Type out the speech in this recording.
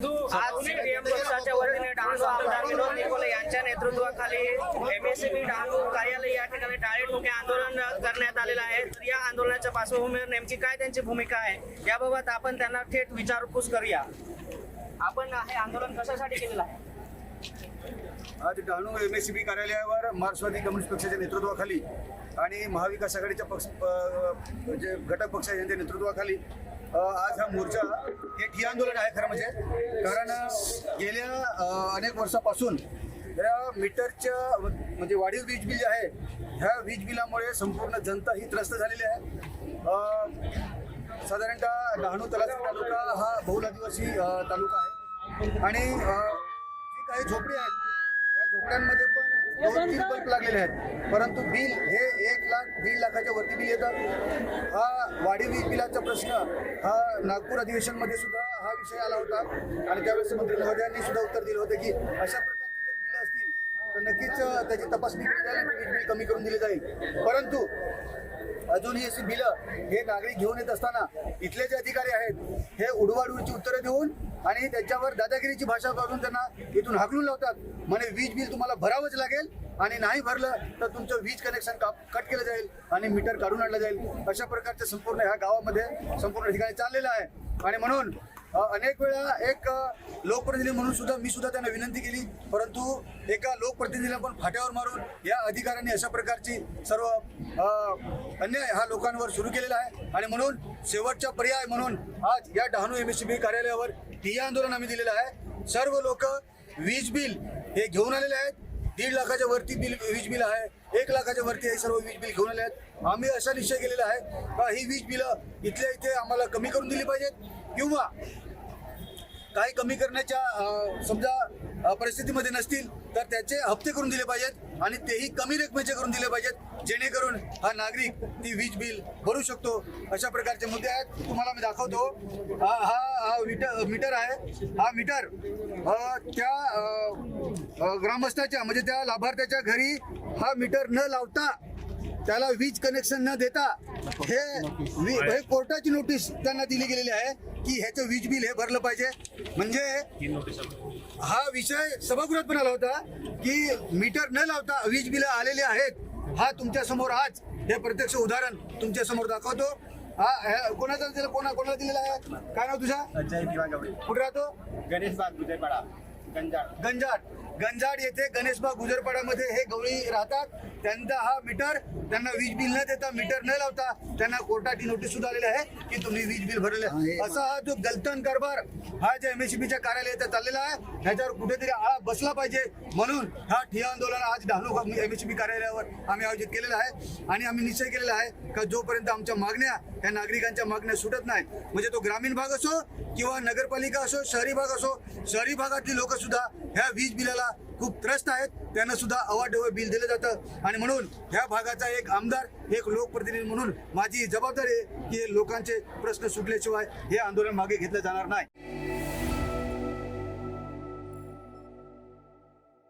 आज सीपीएम पक्षाच्या वतीने डहाणू आमदार विनोद निकोले यांच्या नेतृत्वाखाली एमएससीबी डहाणू कार्यालय या ठिकाणी टाळे ठोके आंदोलन करण्यात आलेलं आहे. तर या आंदोलनाच्या पार्श्वभूमीवर नेमकी काय त्यांची भूमिका आहे याबाबत आपण त्यांना थेट विचारपूस करूया. आपण हे आंदोलन कशासाठी केलेलं आहे? आज Dahanu M S C B कार्यालयावर मार्क्सवादी कम्युनिस्ट पक्षाच्या नेतृत्वाखाली आणि महाविकास आघाडीच्या पक्ष म्हणजे घटक पक्ष यांच्या नेतृत्वाखाली आज हा मोर्चा हे ठिय्या आंदोलन आहे खरं म्हणजे. कारण गेल्या अनेक वर्षापासून या मीटरच्या म्हणजे वाढीव वीज बिल जे आहे ह्या वीज बिलामुळे संपूर्ण जनता ही त्रस्त झालेली आहे. साधारणतः डहाणू तलासरी तालुका हा बहुल आदिवासी तालुका आहे. आणि जी काही झोपडी आहेत या झोपड्यांमध्ये पण दोन तीन बल्ब लागलेले आहेत. परंतु बिल हे एक लाख दीड लाखाच्या वरती बिल येतात हा वाढीव वीज बिलाचा प्रश्न हा नागपूर अधिवेशनमध्ये सुद्धा हा विषय आला होता. आणि त्यावेळेस मंत्री महोदयांनी सुद्धा उत्तर दिलं होतं की अशा प्रकारची जर बिलं असतील तर नक्कीच त्याची तपासणी जाईल वीज बिल कमी करून दिली जाईल. परंतु अजूनही अशी बिलं हे नागरिक घेऊन येत असताना इथले जे अधिकारी आहेत हे उडवाडूची उत्तरं देऊन आणि त्याच्यावर दादागिरीची भाषा करून त्यांना इथून हाकलून लावतात. म्हणे वीज बिल तुम्हाला भरावंच लागेल आणि नाही भरलं तर तुमचं वीज कनेक्शन का कट केलं जाईल आणि मीटर काढून आणलं जाईल. अशा प्रकारचं संपूर्ण ह्या गावामध्ये संपूर्ण ठिकाणी चाललेलं आहे. आणि म्हणून अनेक वेळा एक लोकप्रतिनिधी म्हणून सुद्धा मी सुद्धा त्यांना विनंती केली परंतु एका लोकप्रतिनिधीला पण फाट्यावर मारून या अधिकाऱ्यांनी अशा प्रकारची सर्व अन्याय हा लोकांवर सुरू केलेला आहे. आणि म्हणून शेवटचा पर्याय म्हणून आज या डहाणू एम एस बी कार्यालयावर ठिय्या आंदोलन आम्ही दिलेलं आहे. सर्व लोक वीज बिल हे घेऊन आलेले आहेत. दीड लाखाच्या वरती बिल वीज बिल आहे. एक लाखाच्या वरती हे सर्व वीज बिल घेऊन आले आहेत. आम्ही असा निश्चय केलेला आहे का ही वीज बिलं इथल्या इथे आम्हाला कमी करून दिली पाहिजेत? किंवा काही कमी करण्याच्या समजा परिस्थितीमध्ये नसतील तर त्याचे हप्ते करून दिले पाहिजेत आणि तेही कमी रकमेचे करून दिले पाहिजेत जेणेकरून हा नागरिक ती वीज बिल भरू शकतो. अशा प्रकारचे मुद्दे आहेत. तुम्हाला मी दाखवतो. हा हा हा मीटर मीटर आहे. हा मीटर त्या ग्रामस्थाच्या म्हणजे त्या लाभार्थ्याच्या घरी हा मीटर न लावता त्याला वीज कनेक्शन न देता हे कोर्टाची नोटीस त्यांना दिली गेलेली आहे की ह्याचं वीज बिल हे भरलं पाहिजे. म्हणजे हा विषय सभागृहात पण आला होता की मीटर न लावता वीज बिल आलेले आहेत. हा तुमच्यासमोर आज. हे प्रत्यक्ष उदाहरण तुमच्यासमोर दाखवतो. हा कोणाचा दिलं कोणा कोणाला दिलेला आहे? काय नाव तुझा? कुठे राहतो? गणेश बाग गुजरपाडा गंजाड येथे गणेशबाग गुजरपाड्यामध्ये हे गवळी राहतात. त्यांचा हा मीटर त्यांना वीज बिल न देता मीटर न लावता त्यांना कोर्टाची नोटीस सुद्धा आलेली आहे की तुम्ही वीज बिल भरले. असा हा जो गलतन कारभार हा ज्या एमएससीबीच्या कार्यालयात चाललेला आहे ह्याच्यावर कुठेतरी आळा बसला पाहिजे. म्हणून हा ठिय्या आंदोलन आज डहाणू एमएससीबी कार्यालयावर आम्ही आयोजित केलेला आहे. आणि आम्ही निश्चय केलेला आहे का जोपर्यंत आमच्या मागण्या ह्या नागरिकांच्या मागण्या सुटत नाहीत म्हणजे तो ग्रामीण भाग असो किंवा नगरपालिका असो शहरी भाग असो शहरी भागातली लोक सुद्धा ह्या वीज बिलाला खूप त्रस्त आहेत. त्यांना सुद्धा अवाढव्य बिल दिलं जातं. आणि म्हणून ह्या भागाचा एक आमदार एक लोकप्रतिनिधी म्हणून माझी जबाबदारी आहे की लोकांचे प्रश्न सुटल्याशिवाय हे आंदोलन मागे घेतलं जाणार नाही.